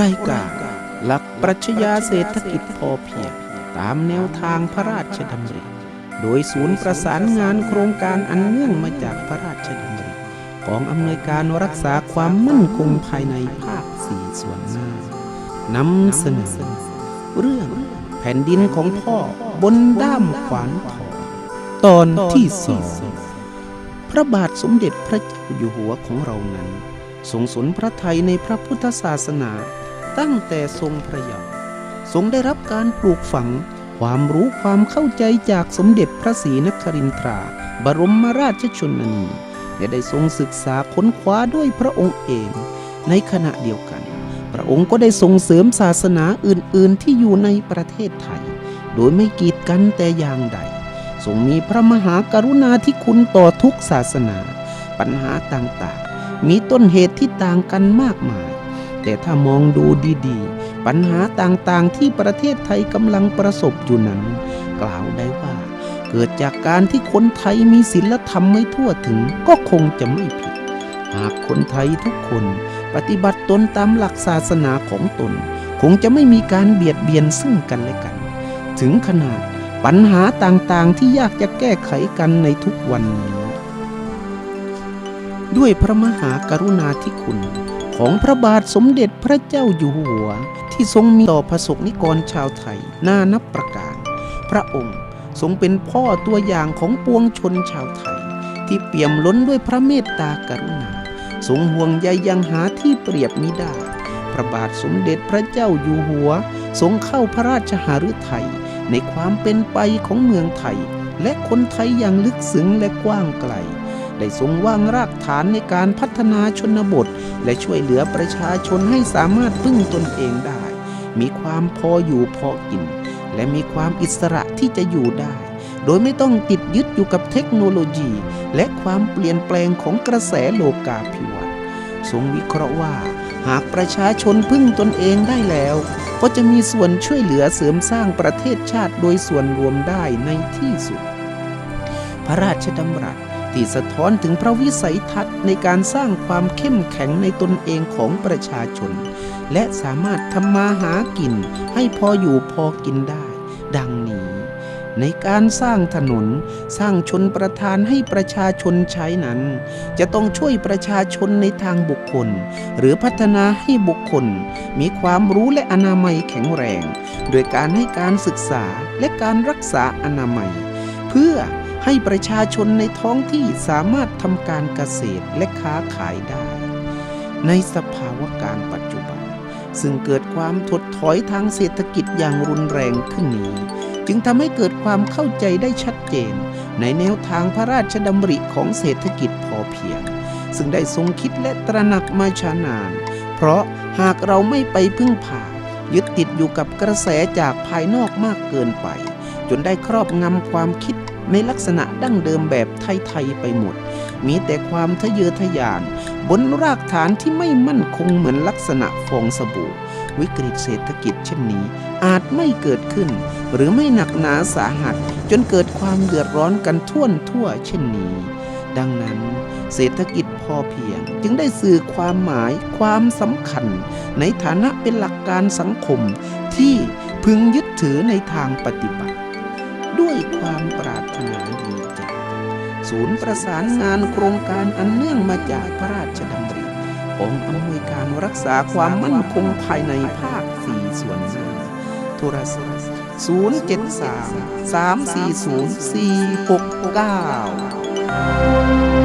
รายการหลักปรัชญาเศรษฐกิจพอเพียงตามแนวทางพระราชดำริ โดยศูนย์ประสานงานโครงการอันเนื่องมาจากพระราชดำริกองอำนวยการรักษาความมั่นคงภายในภาคสี่ส่วนหน้านำเสนอเรื่องแผ่นดินของพ่อบนด้ามขวานทองตอนที่สองพระบาทสมเด็จพระเจ้าอยู่หัวของเรานั้นทรงสนพระไทยในพระพุทธศาสนา ตั้งแต่ทรงพระเยาว์ทรงได้รับการปลูกฝัง ความรู้ความเข้าใจจากสมเด็จพระศรีนครินทรา บรมราชชนนีและได้ทรงศึกษาค้นคว้าด้วยพระองค์เอง ในขณะเดียวกัน พระองค์ก็ได้ส่งเสริมศาสนาอื่น ๆ ที่อยู่ในประเทศไทย โดยไม่กีดกันแต่อย่างใดทรงมีพระมหากรุณาธิคุณต่อทุกศาสนา ปัญหาต่างๆ มีต้นเหตุที่ต่างกันมากมาย แต่ถ้ามองดูดีๆ ปัญหาต่างๆที่ประเทศไทยกำลังประสบอยู่นั้น กล่าวได้ว่า เกิดจากการที่คนไทยมีศีลธรรมไม่ทั่วถึงก็คงจะไม่ผิด หากคนไทยทุกคนปฏิบัติตนตามหลักศาสนาของตน คงจะไม่มีการเบียดเบียนซึ่งกันและกัน ถึงขนาดปัญหาต่างๆที่ยากจะแก้ไขกันในทุกวันนี้ ด้วยพระมหากรุณาธิคุณ ของพระบาทสมเด็จพระเจ้าอยู่หัว ที่ทรงมีต่อประสบนิกรชาวไทยนานับประการ พระองค์ทรงเป็นพ่อตัวอย่างของปวงชนชาวไทย ที่เปี่ยมล้นด้วยพระเมตตากรุณา ทรงห่วงใยยังหาที่เปรียบมิได้ พระบาทสมเด็จพระเจ้าอยู่หัว ทรงเข้าพระราชหฤทัยในความเป็นไปของเมืองไทย และคนไทยอย่างลึกซึ้งและกว้างไกล ได้ทรงวางรากฐานในการพัฒนาชนบท และช่วยเหลือประชาชนให้สามารถพึ่งตนเองได้ มีความพออยู่พอกิน และมีความอิสระที่จะอยู่ได้ โดยไม่ต้องติดยึดอยู่กับเทคโนโลยี และความเปลี่ยนแปลงของกระแสโลกาภิวัตน์ทรงวิเคราะห์ว่า หากประชาชนพึ่งตนเองได้แล้วก็จะมีส่วนช่วยเหลือเสริมสร้างประเทศชาติโดยส่วนรวมได้ในที่สุด พระราชดำรัส ที่สะท้อนถึงพระวิสัยทัศน์ในการสร้างความเข้มแข็งในตนเองของประชาชน และสามารถทำมาหากิน ให้พออยู่พอกินได้ ดังนี้ ในการสร้างถนนสร้างชนประทานให้ประชาชนใช้นั้น จะต้องช่วยประชาชนในทางบุคคล หรือพัฒนาให้บุคคล มีความรู้และอนามัยแข็งแรง โดยการให้การศึกษาและการรักษาอนามัย เพื่อ ให้ประชาชนในท้องที่สามารถทำการเกษตรและค้าขายได้ ในสภาวะการปัจจุบัน ซึ่งเกิดความถดถอยทางเศรษฐกิจอย่างรุนแรงขึ้นนี้ จึงทำให้เกิดความเข้าใจได้ชัดเจน ในแนวทางพระราชดำริของเศรษฐกิจพอเพียง ซึ่งได้ทรงคิดและตระหนักมาช้านาน เพราะหากเราไม่ไปพึ่งพายึดติดอยู่กับกระแสจากภายนอกมากเกินไป จนได้ครอบงำความคิด ในลักษณะดั้งเดิมแบบไทยๆไปหมด มีแต่ความทะเยอทะยาน บนรากฐานที่ไม่มั่นคงเหมือนลักษณะฟองสบู่ วิกฤตเศรษฐกิจเช่นนี้ อาจไม่เกิดขึ้น หรือไม่หนักหนาสาหัส จนเกิดความเดือดร้อนกันท่วนทั่วเช่นนี้ ดังนั้นเศรษฐกิจพอเพียง จึงได้สื่อความหมายความสำคัญ ในฐานะเป็นหลักการสังคมที่พึงยึดถือในทางปฏิบัติ ด้วยความปรารถนาดีจากศูนย์ประสานงานโครงการอันเนื่องมาจากพระราชดำริของอำนวยการรักษาความมั่นคงภายในภาคสี่ส่วนหน้าโทรศัพท์073 340 469